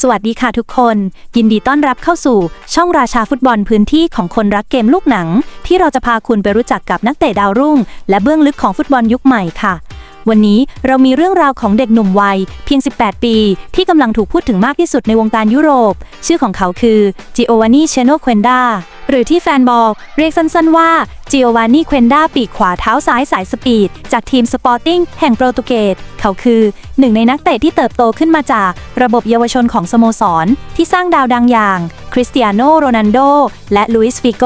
สวัสดีค่ะทุกคน ยินดีต้อนรับเข้าสู่ ช่องราชาฟุตบอลพื้นที่ของคนรักเกมลูกหนัง ที่เราจะพาคุณไปรู้จักกับนักเตะดาวรุ่ง และเบื้องลึกของฟุตบอลยุคใหม่ค่ะ วันนี้เรามีเรื่องราวของเด็กหนุ่มวัย เพียง 18 ปี ที่กำลังถูกพูดถึงมากที่สุดในวงการยุโรป ชื่อของเขาคือจิโอวานีเชโนเควนดาหรือที่แฟนบอลเรียกสั้นๆว่าจิโอวานีเควนดาปีกขวาเท้าซ้ายสายสปีด จากทีมสปอร์ติ้งแห่งโปรตุเกส เขาคือหนึ่งในนักเตะที่เติบโตขึ้นมาจากระบบเยาวชนของสโมสร ที่สร้างดาวดังอย่าง คริสเตียโนโรนัลโดและลุยส์ฟิโก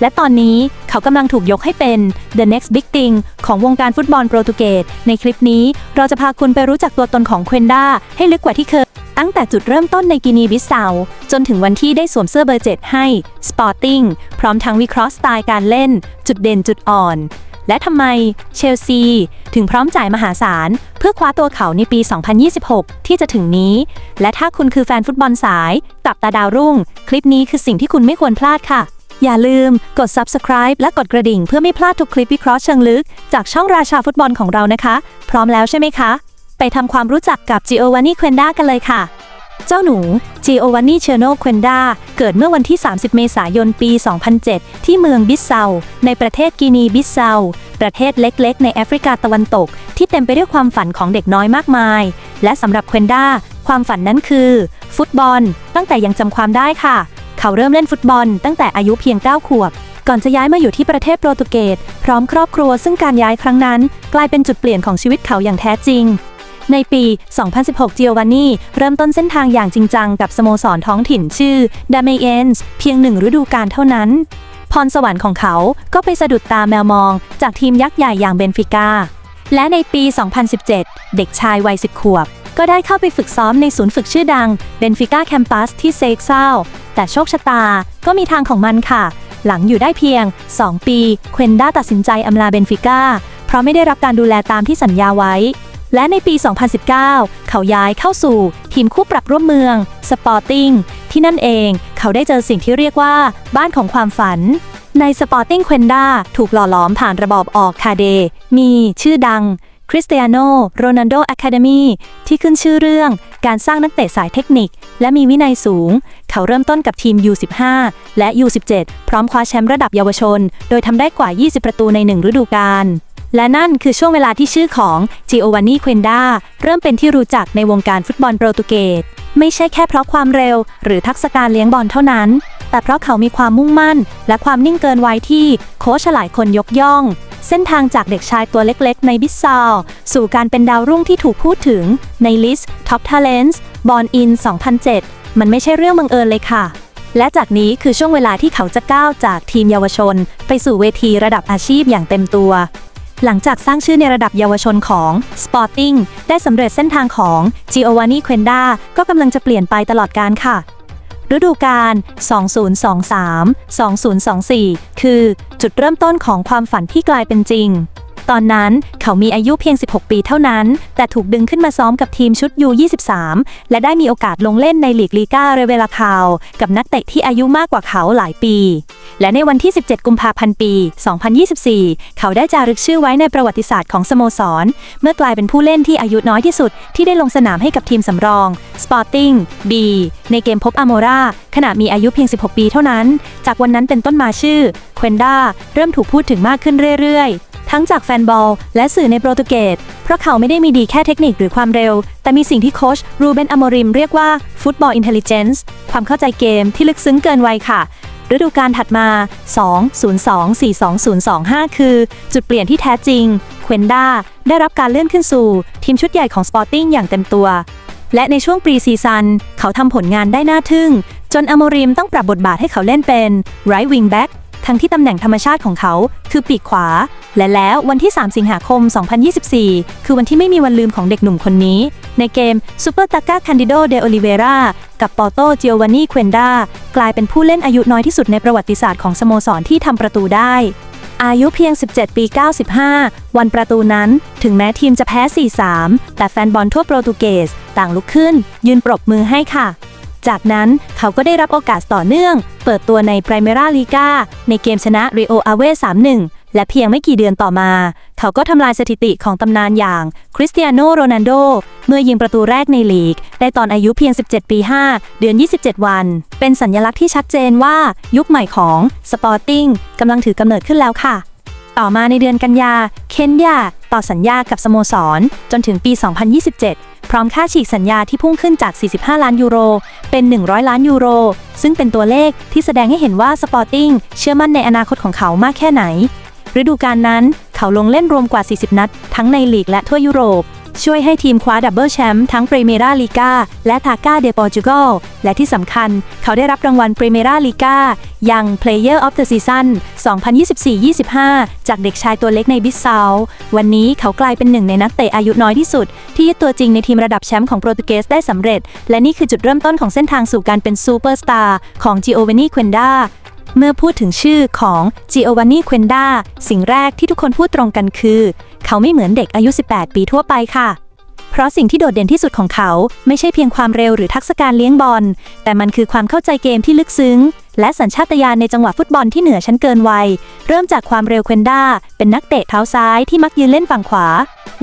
และตอนนี้เขากำลังถูกยกให้เป็น the next big thing ของวงการฟุตบอลโปรตุเกส ในคลิปนี้เราจะพาคุณไปรู้จักตัวตนของเควนด้าให้ลึกกว่าที่เคยตั้งแต่จุดเริ่มต้นในกินีบิสเซาจนถึงวันที่ได้สวมเสื้อเบอร์เจ็ดให้ Sporting พร้อมทั้งวิเคราะห์สไตล์การเล่น จุดเด่นจุดอ่อน และทำไมเชลซี ถึงพร้อมจ่ายมหาศาล เพื่อคว้าตัวเขาในปี 2026 ที่จะถึงนี้ และถ้าคุณคือแฟนฟุตบอลสายกับตาดาวรุ่ง คลิปนี้คือสิ่งที่คุณไม่ควรพลาดค่ะ อย่าลืมกด subscribe และกดกระดิ่งเพื่อไม่พลาดทุกคลิปวิเคราะห์เชิงลึก จากช่องราชาฟุตบอลของเรานะคะ พร้อมแล้วใช่ไหมคะ ไปทำความรู้จักกับจิโอวานี่เควนด้ากันเลยค่ะ เจ้าหนูจิโอวานีเชโนควนดาเกิดเมื่อวันที่ 30 เมษายน ปี 2007 ที่เมืองบิสเซา ในประเทศกินีบิสเซา ประเทศเล็กๆ ในแอฟริกาตะวันตก ที่เต็มไปด้วยความฝันของเด็กน้อยมากมาย และสำหรับควนดาความฝันนั้นคือ ฟุตบอล ตั้งแต่ยังจำความได้ค่ะ เขาเริ่มเล่นฟุตบอลตั้งแต่อายุเพียง 9 ขวบ ก่อนจะย้ายมาอยู่ที่ประเทศโปรตุเกสพร้อมครอบครัวซึ่งการย้ายครั้งนั้น กลายเป็นจุดเปลี่ยนของชีวิตเขาอย่างแท้จริง ในปี 2016 เจิโอวานนี่เริ่มต้นเส้นทางอย่างจริงจังกับสโมสรท้องถิ่นชื่อดาเมเอนส์เพียงหนึ่งฤดูกาลเท่านั้น พรสวรรค์ของเขาก็ไปสะดุดตาแมวมอง จากทีมยักษ์ใหญ่อย่างเบนฟิก้า และในปี 2017 เด็กชายวัย 10 ขวบ ก็ได้เข้าไปฝึกซ้อมในศูนย์ฝึกชื่อดังเบนฟิก้าแคมปัสที่เซกเซาแต่โชคชะตาก็มีทางของมันค่ะ หลังอยู่ได้เพียง 2 ปี เควนด้าตัดสินใจอำลาเบนฟิก้าเพราะไม่ได้รับการดูแลตามที่สัญญาไว้ และในปี 2019 เขาย้ายเข้าสู่ทีมคู่ปรับร่วมเมือง Sporting ที่นั่นเองเขาได้เจอสิ่งที่เรียกว่าบ้านของความฝัน ใน Sporting เควนดาถูกหล่อหลอมผ่านระบอบออกคาเด มีชื่อดังคริสเตียโนโรนัลโดอะคาเดมีที่ขึ้นชื่อเรื่องการสร้างนักเตะสายเทคนิค และมีวินัยสูง เขาเริ่มต้นกับทีม U15 และ U17 พร้อมคว้าแชมป์ระดับเยาวชน โดยทำได้กว่า 20 ประตูในหนึ่งฤดูกาล และนั่นคือช่วงเวลาที่ชื่อของจิโอวานนีเควนดาเริ่มเป็นที่รู้จักในวงการฟุตบอลโปรตุเกส ไม่ใช่แค่เพราะความเร็ว หรือทักษะการเลี้ยงบอลเท่านั้น แต่เพราะเขามีความมุ่งมั่น และความนิ่งเกินวัยที่โค้ชหลายคนยกย่อง เส้นทางจากเด็กชายตัวเล็กๆ ในบิสซาวสู่การเป็นดาวรุ่งที่ถูกพูดถึงในลิสต์ Top Talents Born in 2007 มันไม่ใช่เรื่องบังเอิญเลยค่ะและจากนี้คือช่วงเวลาที่เขาจะก้าวจากทีมเยาวชน ไปสู่เวทีระดับอาชีพอย่างเต็มตัว หลังจากสร้างชื่อในระดับเยาวชนของ Sporting ได้สำเร็จเส้นทางของ Giovanni Quenda ก็กำลังจะเปลี่ยนไปตลอดการค่ะ ฤดูกาล 2023-2024 คือจุดเริ่มต้นของความฝันที่กลายเป็นจริง ตอนนั้นเขามีอายุเพียง 16 ปีเท่านั้น แต่ถูกดึงขึ้นมาซ้อมกับทีมชุด U23 และได้มีโอกาสลงเล่นในลีกลีกาเรเวลาคาว กับนักเตะที่อายุมากกว่าเขาหลายปี และในวันที่ 17 กุมภาพันธ์ปี 2024 เขาได้จารึกชื่อไว้ในประวัติศาสตร์ของสโมสร เมื่อกลายเป็นผู้เล่นที่อายุน้อยที่สุด ที่ได้ลงสนามให้กับทีมสำรอง Sporting B ในเกมพบอโมราขณะมีอายุเพียง 16 ปีเท่านั้น จากวันนั้นเป็นต้นมาชื่อควนด้าเริ่มถูกพูดถึงมากขึ้นเรื่อยๆ ทั้งจากแฟนบอลและสื่อในโปรตุเกส เพราะเขาไม่ได้มีดีแค่เทคนิคหรือความเร็ว แต่มีสิ่งที่โค้ชรูเบนอโมริมเรียกว่าฟุตบอลอินเทลเจนซ์ความเข้าใจเกมที่ลึกซึ้งเกินวัยค่ะฤดูกาลถัดมา 2-0-2-4-2-0-2-5 คือ จุดเปลี่ยนที่แท้จริง เควนด้าได้รับการเลื่อนขึ้นสู่ ทีมชุดใหญ่ของ Sporting อย่างเต็มตัว และในช่วงปรีซีซัน เขาทำผลงานได้น่าทึ่ง จนอโมริมต้องปรับบทบาทให้เขาเล่นเป็น right wing back ทั้งที่ตำแหน่งธรรมชาติของเขา คือปีกขวา และแล้ววันที่ 3 สิงหาคม 2024 คือวันที่ไม่มีวันลืมของเด็กหนุ่มคนนี้ ในเกม Super t a c a Candido de Oliveira กับปอโต g i o v a n n i Quenda กลายเป็นผู้เล่นอายุน้อยที่สุดในประวัติศาสตร์ของสโมสรที่ทำประตูได้อายุเพียง 17 ปี 95 วันประตูนั้น ถึงแม้ทีมจะแพ้ 4-3 แต่แฟนบอลทั่วโปรตุเกส ต่างลุกขึ้น ยืนปรบมือให้ค่ะ จากนั้นเขาก็ได้รับโอกาสต่อเนื่อง เปิดตัวใน Primera Liga ในเกมชนะ Rio Ave 3-1 และเพียงไม่กี่เดือนต่อมา เขาก็ทำลายสถิติของตำนานอย่างคริสเตียโนโรนัลโดเมื่อยิงประตูแรกในลีก ได้ตอนอายุเพียง 17 ปี 5 เดือน 27 วัน เป็นสัญลักษณ์ที่ชัดเจนว่ายุคใหม่ของสปอร์ติ้งกำลังถือกำเนิดขึ้นแล้วค่ะ ต่อมาในเดือนกันยา เคนยา ต่อสัญญากับสโมสร จนถึงปี 2027 พร้อมค่าฉีกสัญญาที่พุ่งขึ้นจาก 45 ล้านยูโร เป็น 100 ล้านยูโร ซึ่งเป็นตัวเลขที่แสดงให้เห็นว่าสปอร์ติ้งเชื่อมั่นในอนาคตของเขามากแค่ไหน ฤดูกาลนั้นเขาลงเล่นรวมกว่า 40 นัด ทั้งในลีกและทั่วยุโรป ช่วยให้ทีมคว้าดับเบิลแชมป์ทั้ง p r i m e r a Liga และทา g a de Portugal และที่สำคัญเขาได้รับรางวัล p r i m e r a Liga ยัง Player of the Season 2024-25 จากเด็กชายตัวเล็กในบิสซาววันนี้เขากลายเป็นหนึ่งในนักเตะอายุน้อยที่สุด ที่ยึดตัวจริงในทีมระดับแชมป์ของโปรตุเกสได้สำเร็จ และนี่คือจุดเริ่มต้นของเส้นทางสู่การเป็นซูเปอร์สตาร์ของ Giovanni Quenda เเมื่อพูดถึงชื่อของ Giovanni Quenda สิ่งแรกที่ทุกคนพูดตรงกันคือ เขาไม่เหมือนเด็กอายุ 18 ปีทั่วไปค่ะ เพราะสิ่งที่โดดเด่นที่สุดของเขา ไม่ใช่เพียงความเร็วหรือทักษะการเลี้ยงบอล แต่มันคือความเข้าใจเกมที่ลึกซึ้ง และสัญชาตญาณในจังหวะฟุตบอลที่เหนือชั้นเกินวัย เริ่มจากความเร็วเควนด้า เป็นนักเตะเท้าซ้ายที่มักยืนเล่นฝั่งขวา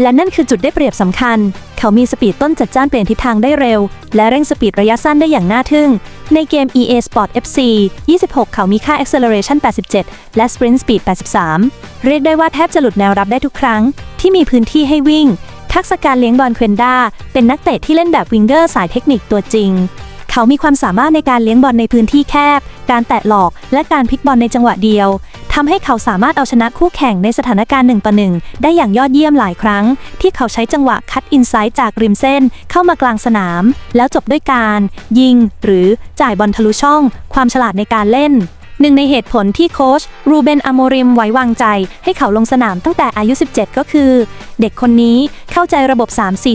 และนั่นคือจุดได้เปรียบสำคัญ เขามีสปีดต้นจัดจ้านเปลี่ยนทิศทางได้เร็ว และเร่งสปีดระยะสั้นได้อย่างน่าทึ่ง ในเกม EA Sport FC 26 เขามีค่า acceleration 87 และ sprint speed 83 เรียกได้ว่าแทบจะหลุดแนวรับได้ทุกครั้ง ที่มีพื้นที่ให้วิ่ง ทักษะการเลี้ยงบอลเควนด้าเป็นนักเตะที่เล่นแบบวิงเกอร์สายเทคนิคตัวจริง เขามีความสามารถในการเลี้ยงบอลในพื้นที่แคบ การแตะหลอก และการพลิกบอลในจังหวะเดียวทำให้เขาสามารถเอาชนะคู่แข่งในสถานการณ์หนึ่งต่อหนึ่งได้อย่างยอดเยี่ยมหลายครั้ง ที่เขาใช้จังหวะคัดอินไซต์จากริมเส้น เข้ามากลางสนาม แล้วจบด้วยการ ยิง หรือจ่ายบอลทะลุช่อง ความฉลาดในการเล่น หนึ่งในเหตุผลที่โค้ชรูเบนอโมริมไว้วางใจให้เขาลงสนามตั้งแต่อายุ 17 ก็คือ เด็กคนนี้เข้าใจระบบ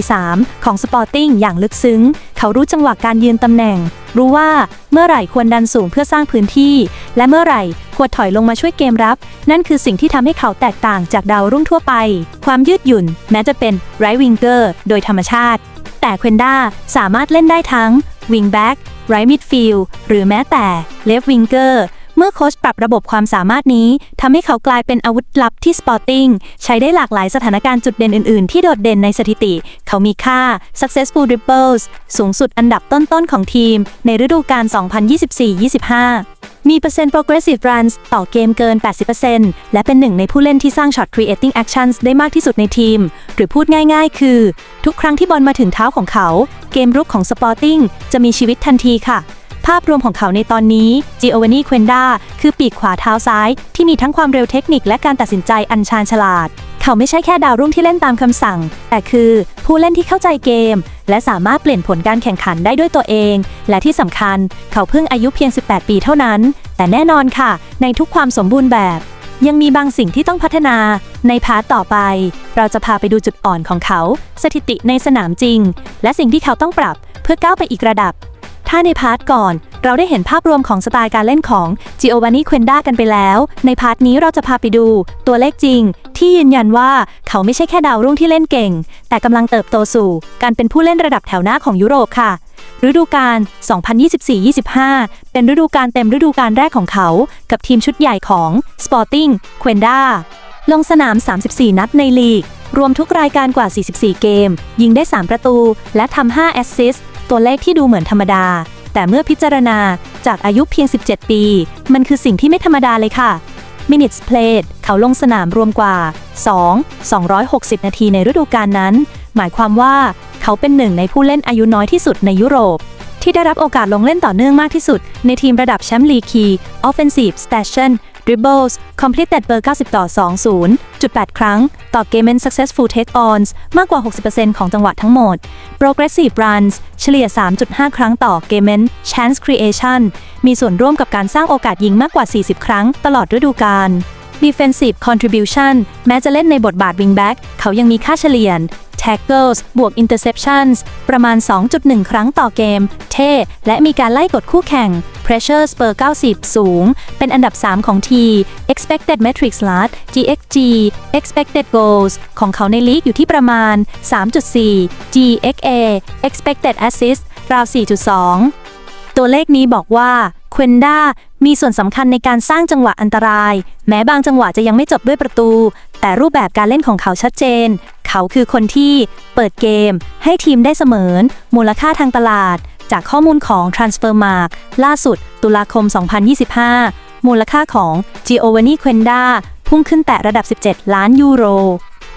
3-4-3 ของสปอร์ติ้งอย่างลึกซึ้ง เขารู้จังหวะการยืนตำแหน่ง รู้ว่าเมื่อไหร่ควรดันสูงเพื่อสร้างพื้นที่ และเมื่อไหร่ควรถอยลงมาช่วยเกมรับ นั่นคือสิ่งที่ทำให้เขาแตกต่างจากดาวรุ่งทั่วไป ความยืดหยุ่น แม้จะเป็นไรวิงเกอร์โดยธรรมชาติ แต่เควนด้าสามารถเล่นได้ทั้งวิงแบ็กไรมิดฟิลหรือแม้แต่เลฟวิงเกอร์ เมื่อโค้ชปรับระบบความสามารถนี้ทำให้เขากลายเป็นอาวุธลับที่สปอร์ติ้งใช้ได้หลากหลายสถานการณ์จุดเด่นอื่น ๆ ที่โดดเด่นในสถิติ เขามีค่า successful dribbles สูงสุดอันดับต้น ๆ ของทีม ในฤดูกาล 2024-25 มีเปอร์เซ็นต์ progressive runs ต่อเกมเกิน 80%และเป็นหนึ่งในผู้เล่นที่สร้าง shot creating actions ได้มากที่สุดในทีม หรือพูดง่าย ๆ คือ ทุกครั้งที่บอลมาถึงเท้าของเขา เกมรุกของ Sporting จะมีชีวิตทันทีค่ะ ภาพรวมของเขาในตอนนี้ Giovanni Quenda คือปีกขวาเท้าซ้าย ที่มีทั้งความเร็วเทคนิคและการตัดสินใจอันชาญฉลาด เขาไม่ใช่แค่ดาวรุ่งที่เล่นตามคำสั่ง แต่คือผู้เล่นที่เข้าใจเกม และสามารถเปลี่ยนผลการแข่งขันได้ด้วยตัวเอง และที่สำคัญ เขาเพิ่งอายุเพียง 18 ปีเท่านั้น แต่แน่นอนค่ะ ในทุกความสมบูรณ์แบบ ยังมีบางสิ่งที่ต้องพัฒนา ในพาร์ทต่อไป เราจะพาไปดูจุดอ่อนของเขา สถิติในสนามจริง และสิ่งที่เขาต้องปรับ เพื่อก้าวไปอีกระดับ ถ้าในพาร์ทก่อน เราได้เห็นภาพรวมของสไตล์การเล่นของ Giovanni Quenda กันไปแล้ว ในพาร์ทนี้เราจะพาไปดู ตัวเลขจริง ที่ยืนยันว่าเขาไม่ใช่แค่ดาวรุ่งที่เล่นเก่ง แต่กำลังเติบโตสู่ การเป็นผู้เล่นระดับแถวหน้าของยุโรปค่ะฤดูกาล 2024-25 เป็นฤดูกาลเต็มฤดูกาลแรกของเขา กับทีมชุดใหญ่ของ Sporting Quenda ลงสนาม 34 นัดในลีก รวมทุกรายการกว่า 44 เกม ยิงได้ 3 ประตู และทำ 5 แอสซิสต์ ตัวเลขที่ดูเหมือนธรรมดา แต่เมื่อพิจารณาจากอายุเพียง 17 ปี มันคือสิ่งที่ไม่ธรรมดาเลยค่ะ Minutes played เขาลงสนามรวมกว่า 2 260 นาทีในฤดูกาลนั้น หมายความว่าเขาเป็นหนึ่งในผู้เล่นอายุน้อยที่สุดในยุโรป ที่ได้รับโอกาสลงเล่นต่อเนื่องมากที่สุด ในทีมระดับแชมป์ลีกคี Offensive Station Dribbles Completed เบอร์90 ต่อ 20.8ครั้ง ต่อ Game and Successful Take Ons มากกว่า 60%ของจังหวะทั้งหมด Progressive Runs เฉลี่ย 3.5 ครั้งต่อ Game and Chance Creation มีส่วนร่วมกับการสร้างโอกาสยิงมากกว่า 40 ครั้งตลอดฤดูกาล Defensive Contribution แม้จะเล่นในบทบาท Wingback เขายังมีค่าเฉลี่ย Tackles บวก Interceptions ประมาณ 2.1 ครั้งต่อเกม เท่ และมีการไล่กดคู่แข่ง Pressure Spur 90 สูง เป็นอันดับ 3 ของที Expected Metrics Last GXG Expected Goals ของเขาในลีกอยู่ที่ประมาณ 3.4 GXA Expected Assist ราว 4.2 ตัวเลขนี้บอกว่า ควนด้ามีส่วนสำคัญในการสร้างจังหวะอันตราย แม้บางจังหวะจะยังไม่จบด้วยประตู แต่รูปแบบการเล่นของเขาชัดเจน เขาคือคนที่เปิดเกม ให้ทีมได้เสมอ มูลค่าทางตลาด จากข้อมูลของ Transfermarkt ล่าสุด ตุลาคม 2025 มูลค่าของ Giovanni Quenda พุ่งขึ้นแตะระดับ 17 ล้านยูโร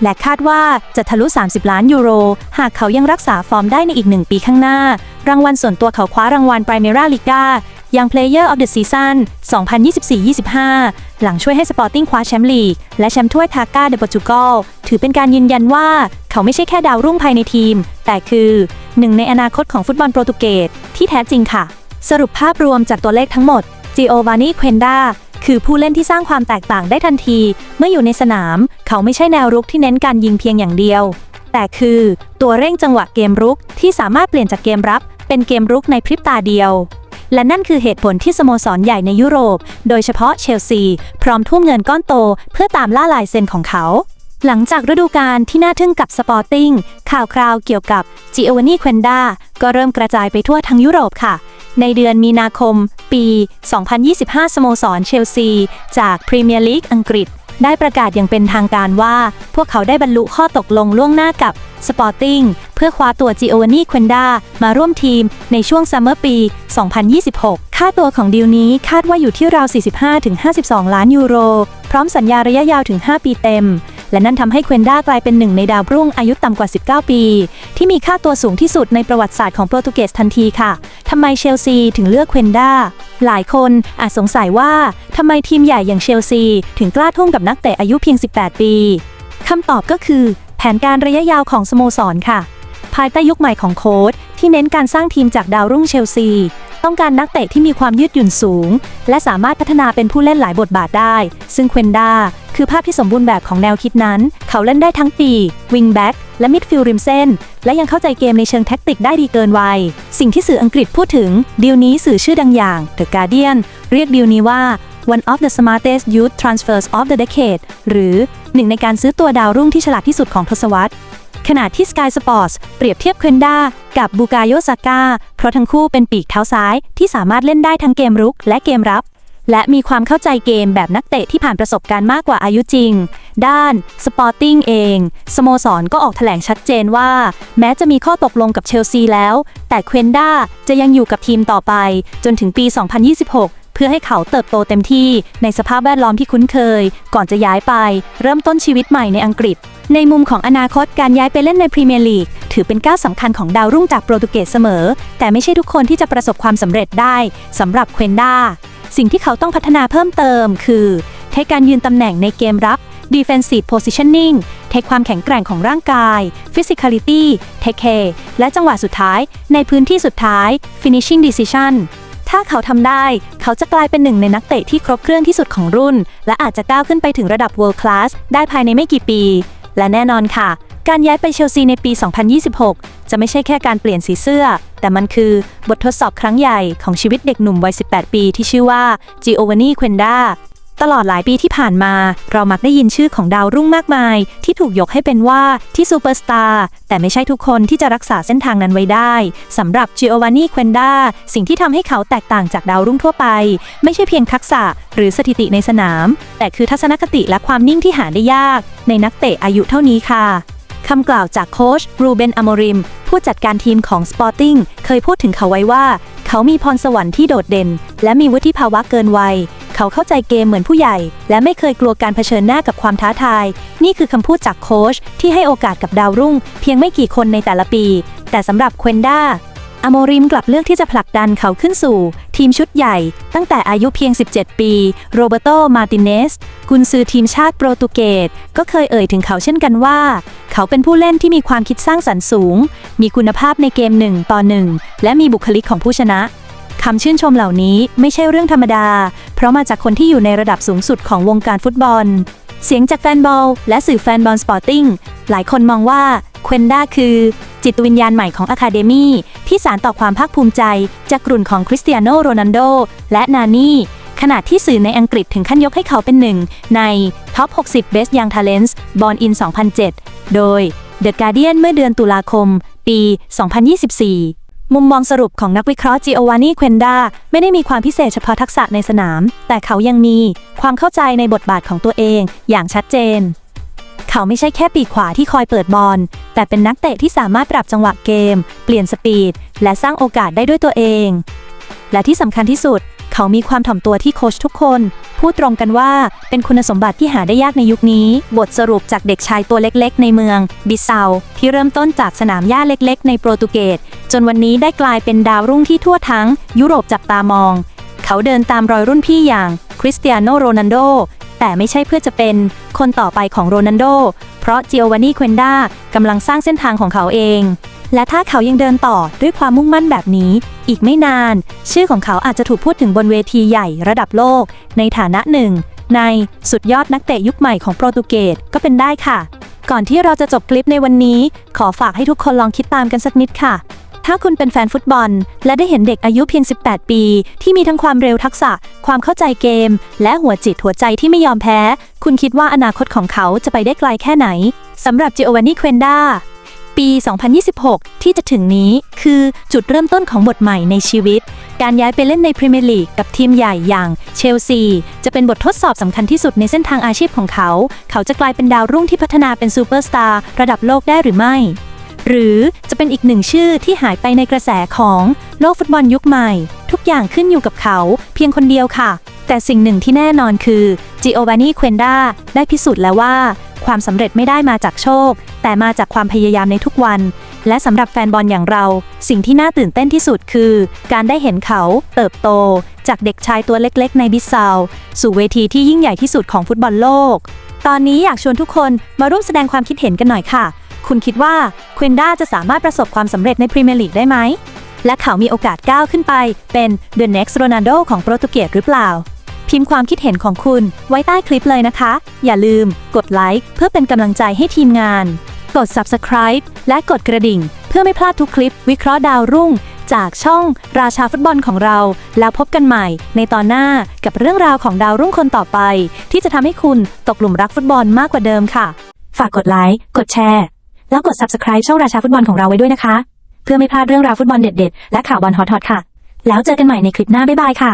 และคาดว่าจะทะลุ 30 ล้านยูโร หากเขายังรักษาฟอร์มได้ในอีกหนึ่งปีข้างหน้า รางวัลส่วนตัวเขาคว้ารางวัล Primera Liga ยัง Player of the Season 2024-25 หลังช่วยให้สปอร์ติ้งคว้าแชมป์ลีก และแชมป์ถ้วยทาก้าเดโปรตุกอลถือเป็นการยืนยันว่าเขาไม่ใช่แค่ดาวรุ่งภายในทีม แต่คือหนึ่งในอนาคตของฟุตบอลโปรตุเกสที่แท้จริงค่ะ สรุปภาพรวมจากตัวเลขทั้งหมด Giovanni Quenda คือผู้เล่นที่สร้างความแตกต่างได้ทันที เมื่ออยู่ในสนาม เขาไม่ใช่แนวรุกที่เน้นการยิงเพียงอย่างเดียว แต่คือตัวเร่งจังหวะเกมรุกที่สามารถเปลี่ยนจากเกมรับเป็นเกมรุกในพริบตาเดียว และนั่นคือเหตุผลที่สโมสรใหญ่ในยุโรป โดยเฉพาะเชลซี พร้อมทุ่มเงินก้อนโต เพื่อตามล่าลายเซ็นของเขา หลังจากฤดูกาลที่น่าทึ่งกับสปอร์ติ้งข่าวคราวเกี่ยวกับจิโอวานีเควนดาก็เริ่มกระจายไปทั่วทั้งยุโรปค่ะ ในเดือนมีนาคม ปี 2025 สโมสรเชลซี จากพรีเมียร์ลีกอังกฤษได้ประกาศอย่างเป็นทางการว่า พวกเขาได้บรรลุข้อตกลงล่วงหน้ากับ สปอร์ติ้งเพื่อคว้าตัวจิโอวานีควนดามาร่วมทีมในช่วงซัมเมอร์ปี 2026 ค่าตัวของดีลนี้คาดว่าอยู่ที่ราว 45-52 ล้านยูโร พร้อมสัญญาระยะยาวถึง 5 ปีเต็ม และนั่นทำให้เควนด้ากลายเป็นหนึ่งในดาวรุ่งอายุต่ำกว่า 19 ปี ที่มีค่าตัวสูงที่สุดในประวัติศาสตร์ของโปรตุเกสทันทีค่ะทำไมเชลซีถึงเลือกเควนด้าหลายคนอาจสงสัยว่าทำไมทีมใหญ่อย่างเชลซี ถึงกล้าทุ่มกับนักเตะอายุเพียง 18 ปีคำตอบก็คือ แผนการระยะยาวของสโมสรค่ะ ภายใต้ยุคใหม่ของโค้ชที่เน้นการสร้างทีมจากดาวรุ่งเชลซี ต้องการนักเตะที่มีความยืดหยุ่นสูง และสามารถพัฒนาเป็นผู้เล่นหลายบทบาทได้ ซึ่งเควนด้าคือภาพที่สมบูรณ์แบบของแนวคิดนั้น เขาเล่นได้ทั้งปี วิงแบ็กและมิดฟิลด์ริมเส้น และยังเข้าใจเกมในเชิงแท็กติกได้ดีเกินวัย สิ่งที่สื่ออังกฤษพูดถึงดีลนี้สื่อชื่อดังอย่าง The Guardian เรียกดีลนี้ว่า one of the smartest youth transfers of the decade หรือหนึ่งในการซื้อตัวดาวรุ่งที่ฉลาดที่สุดของทศวรรษ ขณะที่ Sky Sports เปรียบเทียบเควนด้ากับบูกาโยซาก้าเพราะทั้งคู่เป็นปีกเท้าซ้ายที่สามารถเล่นได้ทั้งเกมรุกและเกมรับ และมีความเข้าใจเกมแบบนักเตะที่ผ่านประสบการณ์มากกว่าอายุจริง ด้าน Sporting เอง สโมสรก็ออกแถลงชัดเจนว่า แม้จะมีข้อตกลงกับเชลซีแล้ว แต่เควนด้าจะยังอยู่กับทีมต่อไป จนถึงปี 2026 เพื่อให้เขาเติบโตเต็มที่ในสภาพแวดล้อมที่คุ้นเคย ก่อนจะย้ายไป เริ่มต้นชีวิตใหม่ในอังกฤษ ในมุมของอนาคตการย้ายไปเล่นในพรีเมียร์ลีกถือเป็นก้าวสำคัญของดาวรุ่งจากโปรตุเกสเสมอ แต่ไม่ใช่ทุกคนที่จะประสบความสำเร็จได้สำหรับเควนด้าสิ่งที่เขาต้องพัฒนาเพิ่มเติมคือเทคการยืนตำแหน่งในเกมรับ defensive positioning เทคความแข็งแกร่งของร่างกาย physicality take care และจังหวะสุดท้าย ในพื้นที่สุดท้าย finishing decision ถ้าเขาทำได้ เขาจะกลายเป็นหนึ่งในนักเตะที่ครบเครื่องที่สุดของรุ่น และอาจจะก้าวขึ้นไปถึงระดับ world class ได้ภายในไม่กี่ปี และแน่นอนค่ะ การย้ายไปเชลซีในปี 2026 จะไม่ใช่แค่การเปลี่ยนสีเสื้อ แต่มันคือบททดสอบครั้งใหญ่ของชีวิตเด็กหนุ่มวัย 18 ปีที่ชื่อว่า Giovanni Quenda ตลอดหลายปีที่ผ่านมา เรามักได้ยินชื่อของดาวรุ่งมากมาย ที่ถูกยกให้เป็นว่าที่ซูเปอร์สตาร์แต่ไม่ใช่ทุกคนที่จะรักษาเส้นทางนั้นไว้ได้สำหรับ Giovanni Quenda สิ่งที่ทำให้เขาแตกต่างจากดาวรุ่งทั่วไป ไม่ใช่เพียงทักษะหรือสถิติในสนาม แต่คือทัศนคติและความนิ่งที่หาได้ยาก ในนักเตะอายุเท่านี้ค่ะคำกล่าวจากโค้ชรูเบนอโมริม ผู้จัดการทีมของ Sporting เคยพูดถึงเขาไว้ว่า เขามีพรสวรรค์ที่โดดเด่น และมีวุฒิภาวะเกินวัย เขาเข้าใจเกมเหมือนผู้ใหญ่ และไม่เคยกลัวการเผชิญหน้ากับความท้าทาย นี่คือคำพูดจากโค้ชที่ให้โอกาสกับดาวรุ่ง เพียงไม่กี่คนในแต่ละปี แต่สำหรับเควนด้าอโมริมกลับเลือกที่จะผลักดันเขาขึ้นสู่ ทีมชุดใหญ่ ตั้งแต่อายุเพียง 17 ปี โรเบโต มาติเนส กุนซือทีมชาติโปรตุเกส ก็เคยเอ่ยถึงเขาเช่นกันว่า เขาเป็นผู้เล่นที่มีความคิดสร้างสรรค์สูง มีคุณภาพในเกมหนึ่งต่อหนึ่งและมีบุคลิกของผู้ชนะ คำชื่นชมเหล่านี้ไม่ใช่เรื่องธรรมดา เพราะมาจากคนที่อยู่ในระดับสูงสุดของวงการฟุตบอล เสียงจากแฟนบอล และสื่อแฟนบอลสปอร์ติ้ง หลายคนมองว่าเควนด้าคือ จิตวิญญาณใหม่ของอะคาเดมีที่สารต่อความภาคภูมิใจ จากกลุ่นของคริสเตียโนโรนัลโด และนานี่ขณะที่สื่อในอังกฤษถึงขั้นยกให้เขาเป็นหนึ่ง ใน Top 60 Best Young Talents Born in 2007 โดย The Guardian เมื่อเดือนตุลาคม ปี 2024 มุมมองสรุปของนักวิเคราะห์จิโอวานีเควนดาไม่ได้มีความพิเศษเฉพาะทักษะในสนาม แต่เขายังมีความเข้าใจในบทบาทของตัวเองอย่างชัดเจน เขาไม่ใช่แค่ปีกขวาที่คอยเปิดบอล แต่เป็นนักเตะที่สามารถปรับจังหวะเกม เปลี่ยนสปีด และสร้างโอกาสได้ด้วยตัวเอง และที่สำคัญที่สุด เขามีความถ่อมตัวที่โค้ชทุกคน พูดตรงกันว่าเป็นคุณสมบัติที่หาได้ยากในยุคนี้ บทสรุปจากเด็กชายตัวเล็กๆ ในเมือง บิเซาที่เริ่มต้นจากสนามหญ้าเล็กๆ ในโปรตุเกสจนวันนี้ได้กลายเป็นดาวรุ่งที่ทั่วทั้ง ยุโรปจับตามอง เขาเดินตามรอยรุ่นพี่อย่างคริสเตียโนโรนัลโดแต่ไม่ใช่เพื่อจะเป็นคนต่อไปของโรนัลโดเพราะจิโอวานีเควนดากำลังสร้างเส้นทางของเขาเอง และถ้าเขายังเดินต่อด้วยความมุ่งมั่นแบบนี้ อีกไม่นาน ชื่อของเขาอาจจะถูกพูดถึงบนเวทีใหญ่ระดับโลก ในฐานะหนึ่ง ในสุดยอดนักเตะยุคใหม่ของโปรตุเกสก็เป็นได้ค่ะ ก่อนที่เราจะจบคลิปในวันนี้ ขอฝากให้ทุกคนลองคิดตามกันสักนิดค่ะถ้าคุณเป็นแฟนฟุตบอล และได้เห็นเด็กอายุเพียง 18 ปี ที่มีทั้งความเร็วทักษะ ความเข้าใจเกม และหัวจิตหัวใจที่ไม่ยอมแพ้ คุณคิดว่าอนาคตของเขาจะไปได้ไกลแค่ไหนสำหรับจิโอวานีเควนดา ปี 2026 ที่จะถึงนี้คือจุดเริ่มต้นของบทใหม่ในชีวิต การย้ายไปเล่นในพรีเมียร์ลีกกับทีมใหญ่อย่างเชลซี จะเป็นบททดสอบสำคัญที่สุดในเส้นทางอาชีพของเขา เขาจะกลายเป็นดาวรุ่งที่พัฒนาเป็นซูเปอร์สตาร์ระดับโลกได้หรือไม่ หรือจะเป็นอีกหนึ่งชื่อที่หายไปในกระแสของโลกฟุตบอลยุคใหม่ ทุกอย่างขึ้นอยู่กับเขา เพียงคนเดียวค่ะแต่สิ่งหนึ่งที่แน่นอนคือจิโอวานี เควนดาได้พิสูจน์แล้วว่า ความสำเร็จไม่ได้มาจากโชค แต่มาจากความพยายามในทุกวัน และสำหรับแฟนบอลอย่างเรา สิ่งที่น่าตื่นเต้นที่สุดคือ การได้เห็นเขาเติบโต จากเด็กชายตัวเล็กๆ ในบิซาว สู่เวทีที่ยิ่งใหญ่ที่สุดของฟุตบอลโลก ตอนนี้อยากชวนทุกคนมาร่วมแสดงความคิดเห็นกันหน่อยค่ะ คุณคิดว่าควินด้าจะสามารถประสบความสำเร็จในพรีเมียร์ลีกได้ไหมและเขามีโอกาสก้าวขึ้นไป เป็น The Next Ronaldo ของโปรตุเกสหรือเปล่า พิมพ์ความคิดเห็นของคุณไว้ใต้คลิปเลยนะคะ อย่าลืม กดไลค์เพื่อเป็นกำลังใจให้ทีมงาน กด Subscribe และกดกระดิ่ง เพื่อไม่พลาดทุกคลิปวิเคราะห์ดาวรุ่ง จากช่องราชาฟุตบอลของเรา แล้วพบกันใหม่ในตอนหน้ากับเรื่องราวของดาวรุ่งคนต่อไป ที่จะทำให้คุณตกหลุมรักฟุตบอลมากกว่าเดิมค่ะ ฝากกดไลค์กดแชร์แล้วกด Subscribe ช่องราชาฟุตบอลของเราไว้ด้วยนะคะ เพื่อไม่พลาดเรื่องราวฟุตบอลเด็ดๆ และข่าวบอลฮอตๆค่ะ แล้วเจอกันใหม่ในคลิปหน้าบ๊ายบายค่ะ